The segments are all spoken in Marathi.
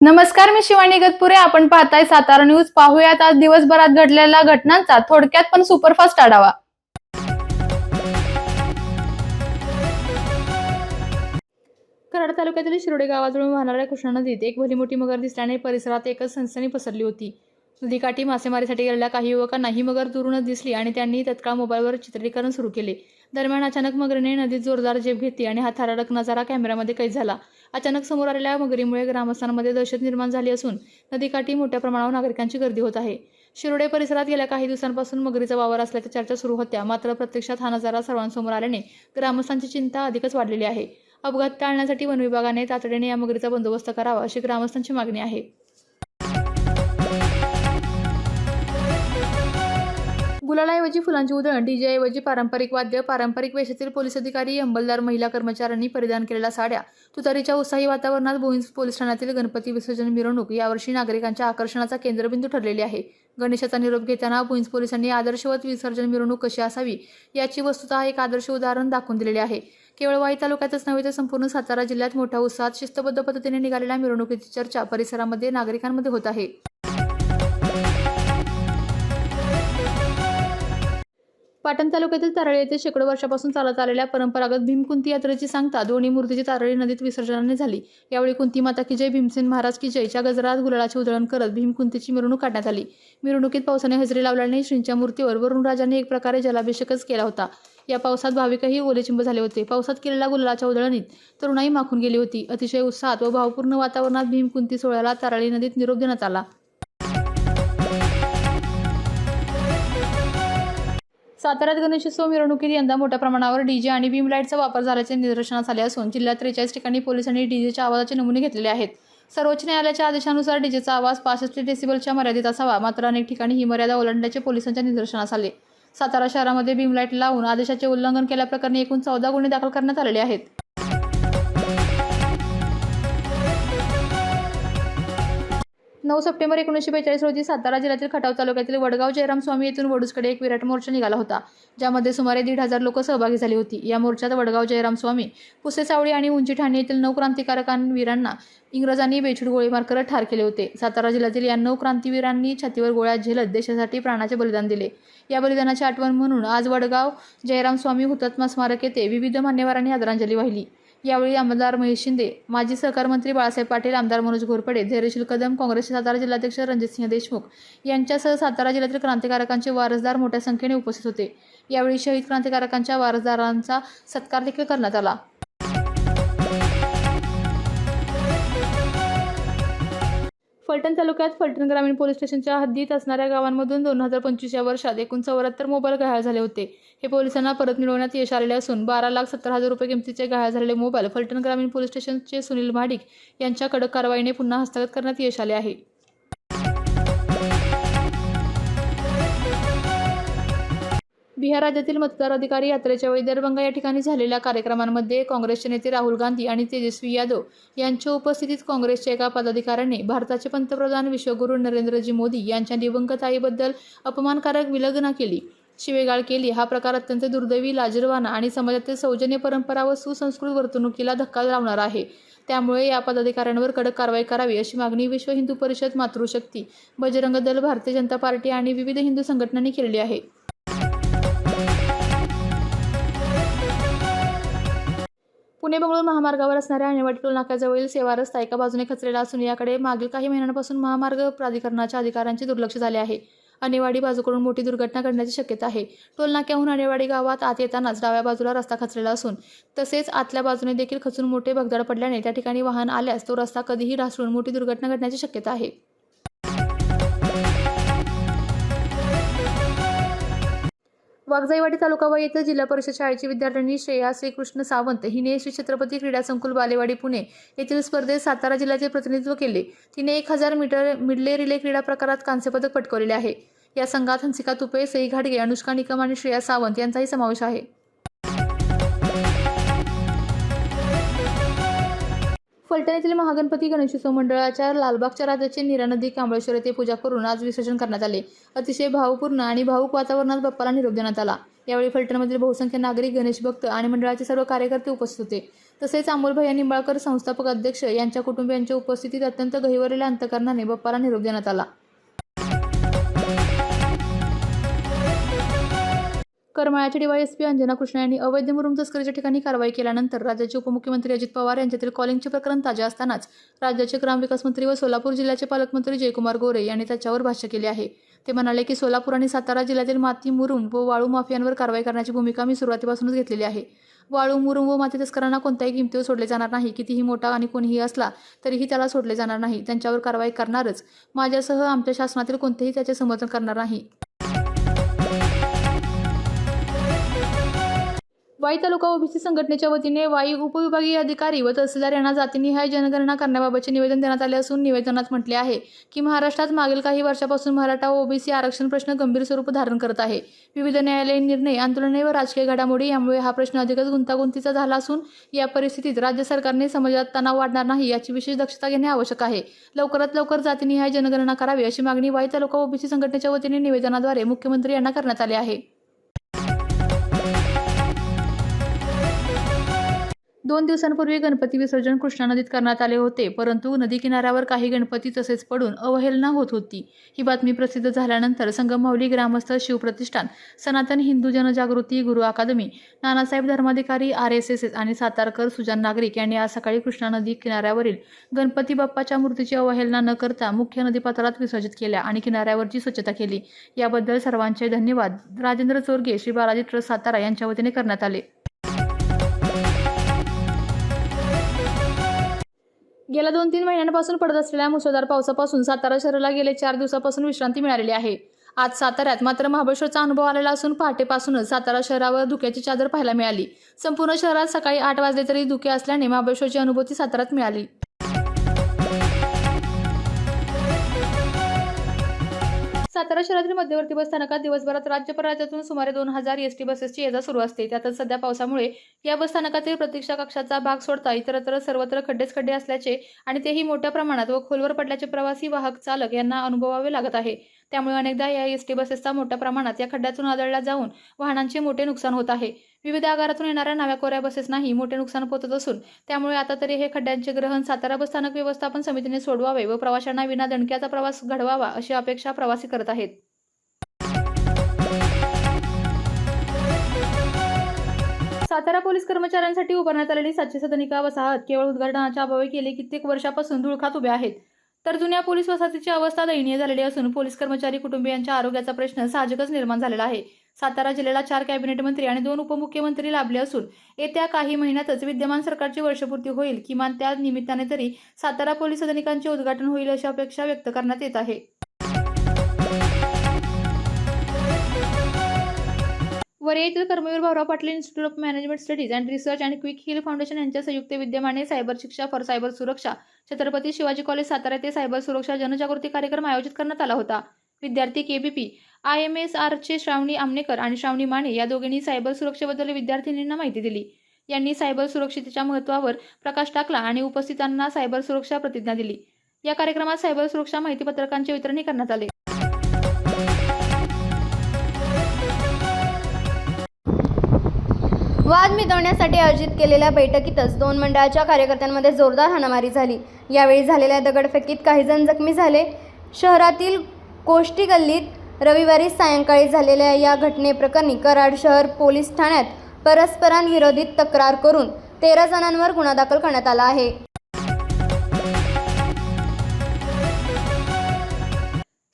नमस्कार मी शिवानी गतपुरे. आपण पाहताय सातारा न्यूज. पाहूयात आज दिवसभरात घडलेल्या घटनांचा थोडक्यात पण सुपरफास्ट आढावा. कराड तालुक्यातील शिरोडे गावाजवळून वाहणाऱ्या कृष्णा नदीत एक भली मोठी मगर दिसल्याने परिसरात एकच सनसनी पसरली होती. नदीकाठी मासेमारीसाठी गेलेल्या काही युवकांना ही मगर दुरूनच दिसली आणि त्यांनी तत्काळ मोबाईलवर चित्रीकरण सुरू केले. दरम्यान अचानक मगरीने नदीत जोरदार झेप घेतली आणि हा थरारक नजारा कॅमेऱ्यामध्ये कैद झाला. अचानक समोर आलेल्या मगरीमुळे ग्रामस्थांमध्ये दहशत निर्माण झाली असून नदीकाठी मोठ्या प्रमाणावर नागरिकांची गर्दी होत आहे. शिरोडे परिसरात गेल्या काही दिवसांपासून मगरीचा वावर असल्याच्या चर्चा सुरू होत्या. मात्र प्रत्यक्षात हा नजारा सर्वांसमोर आल्याने ग्रामस्थांची चिंता अधिकच वाढलेली आहे. अपघात टाळण्यासाठी वनविभागाने तातडीने या मगरीचा बंदोबस्त करावा अशी ग्रामस्थांची मागणी आहे. गुलालाऐवजी फुलांची उधळण डीजेऐवजी पारंपरिक वाद्य पारंपरिक वेशातील पोलीस अधिकारी अंमलदार महिला कर्मचाऱ्यांनी परिधान केलेल्या साड्या तुतारीच्या उत्साही वातावरणात भोईंज पोलीस ठाण्यातील गणपती विसर्जन मिरवणूक यावर्षी नागरिकांच्या आकर्षणाचा केंद्रबिंदू ठरलेली आहे. गणेशाचा निरोप घेताना भुईंज पोलिसांनी आदर्शवत विसर्जन मिरवणूक कशी असावी याची वस्तुतः एक आदर्श उदाहरण दाखवून दिलेले आहे. केवळ वाई तालुक्यातच नव्हे तर संपूर्ण सातारा जिल्ह्यात मोठ्या उत्साहात शिस्तबद्ध पद्धतीने निघालेल्या मिरवणुकीची चर्चा परिसरामध्ये नागरिकांमध्ये होत आहे. पाटण तालुक्यातील तारळी येथे शेकडो वर्षापासून चालत आलेल्या परंपरागत भीमकुंती यात्रेची सांगता दोन्ही मूर्तीची तारळी नदीत विसर्जनाने झाली. यावेळी कुंती माता की जय भीमसेन महाराज की जयच्या गजरात गुलाळाचे उधळण करत भीमकुंतीची मिरवणूक काढण्यात आली. मिरवणुकीत पावसाने हजेरी लावल्याने श्रींच्या मूर्तीवर वरुणराजाने एक प्रकारे जलाभिषेकच केला होता. या पावसात भाविकही ओलेचिंब झाले होते. पावसात केलेल्या गुलालाच्या उधळणीत तरुणाई माखून गेली होती. अतिशय उत्साहात व भावपूर्ण वातावरणात भीमकुंती सोहळ्याला तारळी नदीत निरोप देण्यात आला. साताऱ्यात गणेशोत्सव मिरवणुकीत यंदा मोठ्या प्रमाणावर डीजे आणि बीम लाईटचा वापर झाल्याचे निदर्शनास आले असून जिल्ह्यात त्रेचाळीस ठिकाणी पोलिसांनी डीजेच्या आवाजाचे नमुने घेतलेले आहेत. सर्वोच्च न्यायालयाच्या आदेशानुसार डीजेचा आवाज पासष्ट डेसिबलच्या मर्यादेत असावा. मात्र अनेक ठिकाणी ही मर्यादा ओलांडल्याचे पोलिसांच्या निदर्शनास आले. सातारा शहरामध्ये बीम लाइट लावून आदेशाचे उल्लंघन केल्याप्रकरणी एकूण चौदा गुन्हे दाखल करण्यात आलेले आहेत. नऊ सप्टेंबर एकोणीसशे बेचाळीस रोजी सातारा जिल्ह्यातील खटाव तालुक्यातील वडगाव जयराम स्वामी येथून वडूसकडे एक विराट मोर्चा निघाला होता ज्यामध्ये सुमारे दीड हजार लोक सहभागी झाली होती. या मोर्चात वडगाव जयराम स्वामी पुसेसावळी आणि उंची ठाणे येथील नऊ क्रांतिकारकांवीरांना इंग्रजांनी बेछूट गोळीबार करत ठार केले होते. सातारा जिल्ह्यातील या नऊ क्रांतीवीरांनी छातीवर गोळ्या झेलत देशासाठी प्राणाचे बलिदान दिले. या बलिदानाची आठवण म्हणून आज वडगाव जयराम स्वामी हुतात्मा स्मारक येथे विविध मान्यवरांनी आदरांजली वाहिली. यावेळी आमदार महेश शिंदे माजी सहकार मंत्री बाळासाहेब पाटील आमदार मनोज घोरपडे धैर्यशील कदम काँग्रेसचे सातारा जिल्हाध्यक्ष रणजितसिंह देशमुख यांच्यासह सातारा जिल्ह्यातील क्रांतिकारकांचे वारसदार मोठ्या संख्येने उपस्थित होते. यावेळी शहीद क्रांतिकारकांच्या वारसदारांचा सत्कार देखील करण्यात आला. फलटण तालुक्यात फलटण ग्रामीण पोलीस स्टेशनच्या हद्दीत असणाऱ्या गावांमधून दोन हजार पंचवीस या वर्षात एकूण चौऱ्याहत्तर मोबाईल गहाळ झाले होते. हे पोलिसांना परत मिळवण्यात यश आलेले असून बारा लाख सत्तर हजार रुपये किमतीचे गहाळ झालेले मोबाईल फलटण ग्रामीण पोलीस स्टेशनचे सुनील महाडिक यांच्या कडक कारवाईने पुन्हा हस्तगत करण्यात यश आले आहे. बिहार राज्यातील मतदार अधिकारी यात्रेच्या वेळी दरभंगा या ठिकाणी झालेल्या कार्यक्रमांमध्ये काँग्रेसचे नेते राहुल गांधी आणि तेजस्वी यादव यांच्या उपस्थितीत काँग्रेसच्या एका पदाधिकाऱ्याने भारताचे पंतप्रधान विश्वगुरू नरेंद्रजी मोदी यांच्या दिवंगत अपमानकारक विलगना केली. शिवेगाळ केली. हा प्रकार अत्यंत दुर्दैवी लाजरवाना आणि समाजातील सौजन्य परंपरा व सुसंस्कृत वर्तणुकीला धक्का लावणार आहे. त्यामुळे या पदाधिकाऱ्यांवर कडक कारवाई करावी अशी मागणी विश्व हिंदू परिषद मातृशक्ती बजरंग दल भारतीय जनता पार्टी आणि विविध हिंदू संघटनांनी केलेली आहे. पुणे बंगळूर महामार्गावर असणाऱ्या आणेवाडी टोल नाक्याजवळील सेवा रस्ता एका बाजूने खचलेला असून याकडे मागील काही महिन्यांपासून महामार्ग प्राधिकरणाच्या अधिकाऱ्यांचे दुर्लक्ष झाले आहे. अनेवाडी बाजूकडून मोठी दुर्घटना घडण्याची शक्यता आहे. टोलनाक्याहून अनेवाडी गावात आत येतानाच डाव्या बाजूला रस्ता खचलेला असून तसेच आतल्या बाजूने देखील खचून मोठे भगदाड पडल्याने त्या ठिकाणी वाहन आल्यास तो रस्ता कधीही ढासळून मोठी दुर्घटना घडण्याची शक्यता आहे. वाघजाईवाडी तालुका व येथे जिल्हा परिषद शाळेची विद्यार्थिनी श्रेया श्रीकृष्ण सावंत हिने श्री छत्रपती क्रीडा संकुल बालेवाडी पुणे येथील स्पर्धेत सातारा जिल्ह्याचे प्रतिनिधित्व केले. तिने एक हजार मीटर मिडले रिले क्रीडा प्रकारात कांस्यपदक पटकवलेले आहे. या संघात हंसिका तुपे सई घाटगे अनुष्का निकम आणि श्रेया सावंत यांचाही समावेश आहे. फलटण येथील महागणपती गणेशोत्सव मंडळाच्या लालबागच्या राजाचे निरा नदी कांबळेश्वर येथे पूजा करून आज विसर्जन करण्यात आले. अतिशय भावपूर्ण आणि भावुक वातावरणात बाप्पाला निरोप देण्यात आला. यावेळी फलटणमधील बहुसंख्य नागरिक गणेश भक्त आणि मंडळाचे सर्व कार्यकर्ते उपस्थित होते. तसेच अमोलभैया निंबाळकर संस्थापक अध्यक्ष यांच्या कुटुंबियांच्या उपस्थितीत अत्यंत गहिवरलेल्या अंतकरणाने बाप्पाला निरोप देण्यात आला. करमाळ्याचे डीवायएसपी अंजना कृष्णा यांनी अवैध मुरुम तस्करीच्या ठिकाणी कारवाई केल्यानंतर राज्याचे उपमुख्यमंत्री अजित पवार यांच्यातील कॉलिंगचे प्रकरण ताजे असतानाच राज्याचे ग्रामविकास मंत्री व सोलापूर जिल्ह्याचे पालकमंत्री जयकुमार गोरे यांनी त्याच्यावर भाष्य केले आहे. ते म्हणाले की सोलापूर आणि सातारा जिल्ह्यातील माती मुरुम व वाळू माफियांवर कारवाई करण्याची भूमिका मी सुरुवातीपासूनच घेतलेली आहे. वाळू मुरुम व माती तस्करांना कोणत्याही किमतीवर सोडले जाणार नाही. कितीही मोठा आणि कोणीही असला तरीही त्याला सोडले जाणार नाही. त्यांच्यावर कारवाई करणारच. माझ्यासह आमच्या शासनातील कोणतेही त्याचे समर्थन करणार नाही. वाई तालुका ओबीसी संघटनेच्या वतीने वाई उपविभागीय अधिकारी व तहसीलदार यांना जातीनिहाय जनगणना करण्याबाबतचे निवेदन देण्यात आले असून निवेदनात म्हटले आहे की महाराष्ट्रात मागील काही वर्षापासून मराठा ओबीसी आरक्षण प्रश्न गंभीर स्वरूप धारण करत आहे. विविध न्यायालयीन निर्णय आंदोलने व राजकीय घडामोडी यामुळे हा प्रश्न अधिकच गुंतागुंतीचा झाला असून या परिस्थितीत राज्य सरकारने समाजात तणाव वाढणार नाही याची विशेष दक्षता घेणे आवश्यक आहे. लवकरात लवकर जातीनिहाय जनगणना करावी अशी मागणी वाई तालुका ओबीसी संघटनेच्या वतीने निवेदनाद्वारे मुख्यमंत्री यांना करण्यात आले आहे. दोन दिवसांपूर्वी गणपती विसर्जन कृष्णा नदीत करण्यात आले होते परंतु नदी किनाऱ्यावर काही गणपती तसेच पडून अवहेलना होत होती. ही बातमी प्रसिद्ध झाल्यानंतर संगममावली ग्रामस्थ शिवप्रतिष्ठान सनातन हिंदू जनजागृती गुरु अकादमी Nanasaheb Dharmadhikari R S S आणि सातारकर सुजान नागरिक यांनी आज सकाळी कृष्णा नदी किनाऱ्यावरील गणपती बाप्पाच्या मूर्तीची अवहेलना न करता मुख्य नदीपात्रात विसर्जित केल्या आणि किनाऱ्यावरची स्वच्छता केली. याबद्दल सर्वांचे धन्यवाद. राजेंद्र चोरगे श्री बालाजी ट्रस्ट सातारा यांच्या वतीने करण्यात आले. गेल्या दोन तीन महिन्यांपासून पडत असलेल्या मुसळधार पावसापासून सातारा शहराला गेले चार दिवसापासून विश्रांती मिळालेली आहे. आज साताऱ्यात मात्र महाबळेश्वरचा अनुभव आलेला असून पहाटेपासूनच सातारा शहरावर धुक्याची चादर पाहायला मिळाली. संपूर्ण शहरात सकाळी आठ वाजले तरी धुके असल्याने महाबळेश्वरची अनुभूती साताऱ्यात मिळाली. सातारा शहरातील मध्यवर्ती बस स्थानकात दिवसभरात राज्य राज्यातून सुमारे दोन हजार एस टी बसेसची येजा सुरू असते. त्यातच सध्या पावसामुळे या बस स्थानकातील प्रतीक्षा कक्षाचा भाग सोडता इतरत्र सर्वत्र खड्डेच खड्डे असल्याचे आणि तेही मोठ्या प्रमाणात व खोलवर पडल्याचे प्रवासी वाहक चालक यांना अनुभवावे लागत आहे. त्यामुळे अनेकदा या एस टी बसेसचा मोठ्या प्रमाणात या खड्ड्यातून आदळला जाऊन वाहनांचे मोठे नुकसान होत आहे. विविध आगारातून येणाऱ्या नव्या कोऱ्या बसेसनाही मोठे नुकसान पोहोचत असून त्यामुळे आता तरी हे खड्ड्यांचे ग्रहण सातारा बस स्थानक व्यवस्थापन समितीने सोडवावे व प्रवाशांना विना दणक्याचा प्रवास घडवावा अशी अपेक्षा प्रवासी करत आहेत. सातारा पोलीस कर्मचाऱ्यांसाठी उभारण्यात आलेली सातशे सदनिका वसाहत केवळ उद्घाटनाच्या अभावी गेली कित्येक वर्षापासून धुळखात उभ्या आहेत. तर जुन्या पोलीस वसाहतीची अवस्था दयनीय झालेली असून पोलीस कर्मचारी कुटुंबियांच्या आरोग्याचा प्रश्न साहजिकच निर्माण झालेला आहे. सातारा जिल्ह्याला चार कॅबिनेट मंत्री आणि दोन उपमुख्यमंत्री लाभले असून येत्या काही महिन्यातच विद्यमान सरकारची वर्षपूर्ती होईल. किमान त्या निमित्ताने तरी सातारा पोलीस सदनिकांचे उद्घाटन होईल अशी अपेक्षा व्यक्त करण्यात येत आहे. वरिया येथील Karmaveer Bhaurao Patil institute of management studies and research and Quick Heal foundation यांच्या संयुक्त विद्यमाने सायबर शिक्षा फॉर सायबर सुरक्षा छत्रपती शिवाजी कॉलेज सातारा येथे सायबर सुरक्षा जनजागृती कार्यक्रम आयोजित करण्यात आला होता. विद्यार्थी केबीपी आय एम एस आरचे श्रावणी आमनेकर आणि श्रावणी माने या दोघींनी सायबर सुरक्षेबद्दल विद्यार्थिनींना माहिती दिली. यांनी सायबर सुरक्षितेच्या महत्त्वावर प्रकाश टाकला आणि उपस्थितांना सायबर सुरक्षा प्रतिज्ञा दिली. या कार्यक्रमात सायबर सुरक्षा माहितीपत्रकांचे वितरणही करण्यात आले. वाद मिटवण्यासाठी आयोजित केलेल्या बैठकीतच दोन मंडळाच्या कार्यकर्त्यांमध्ये जोरदार हाणामारी झाली. यावेळी झालेल्या दगडफेकीत काही जण जखमी झाले. शहरातील कोष्टी गल्लीत रविवारी सायंकाळी झालेल्या या घटनेप्रकरणी कराड शहर पोलीस ठाण्यात परस्परांविरोधीत तक्रार करून तेरा जणांवर गुन्हा दाखल करण्यात आला आहे.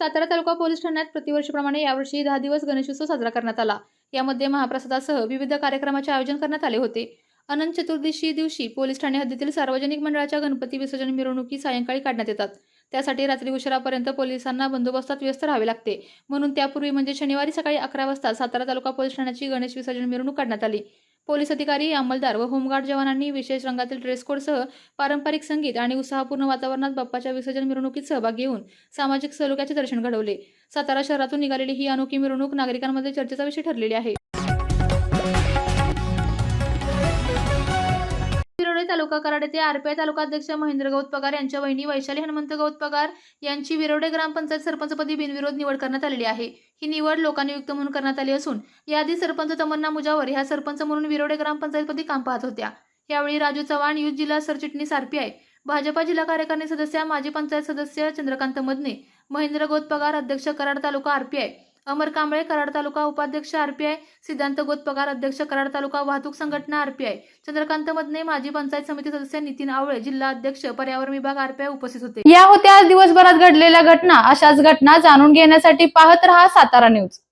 सातारा तालुका पोलीस ठाण्यात प्रतिवर्षीप्रमाणे यावर्षी दहा दिवस गणेशोत्सव साजरा करण्यात आला. यामध्ये महाप्रसादासह विविध कार्यक्रमाचे आयोजन करण्यात आले होते. अनंत चतुर्दशी दिवशी पोलीस ठाणे हद्दीतील सार्वजनिक मंडळाच्या गणपती विसर्जन मिरवणुकी सायंकाळी काढण्यात येतात. त्यासाठी रात्री उशिरापर्यंत पोलिसांना बंदोबस्तात व्यस्त राहावे लागते. म्हणून त्यापूर्वी म्हणजे शनिवारी सकाळी अकरा वाजता सातारा तालुका पोलीस ठाण्याची गणेश विसर्जन मिरवणूक काढण्यात आली. पोलीस अधिकारी अंमलदार व होमगार्ड जवानांनी विशेष रंगातील ड्रेस कोडसह पारंपरिक संगीत आणि उत्साहपूर्ण वातावरणात बाप्पाच्या विसर्जन मिरवणुकीत सहभाग घेऊन सामाजिक सलोख्याचे दर्शन घडवले. सातारा शहरातून निघालेली ही अनोखी मिरवणूक नागरिकांमध्ये चर्चेचा विषय ठरलेली आहे. तालुका कराड येथे आरपीआय तालुका अध्यक्ष महेंद्र गौत पगार यांच्या वहिनी वैशाली हनुमंत गौत पगार यांची विरोडे ग्रामपंचायत सरपंचपदी बिनविरोध निवड करण्यात आलेली आहे. ही निवड लोकांनियुक्त म्हणून करण्यात आली असून याआधी सरपंच तमन्ना मुजावर ह्या सरपंच म्हणून विरोडे ग्रामपंचायतपदी काम पाहत होत्या. यावेळी राजू चव्हाण युथ जिल्हा सरचिटणीस आरपीआय भाजपा जिल्हा कार्यकारिणी सदस्य माजी पंचायत सदस्य चंद्रकांत मदने महेंद्र गोतपगार अध्यक्ष कराड तालुका आरपीआय अमर कांबळे कराड तालुका उपाध्यक्ष आरपीआय सिद्धांत गोतपगार अध्यक्ष कराड तालुका वाहतूक संघटना आरपीआय चंद्रकांत मदने माजी पंचायत समिती सदस्य नितीन आवळे जिल्हा अध्यक्ष पर्यावरण विभाग आरपीआय उपस्थित होते. या होत्या आज दिवसभरात घडलेल्या घटना. अशाच घटना जाणून घेण्यासाठी पाहत रहा सातारा न्यूज.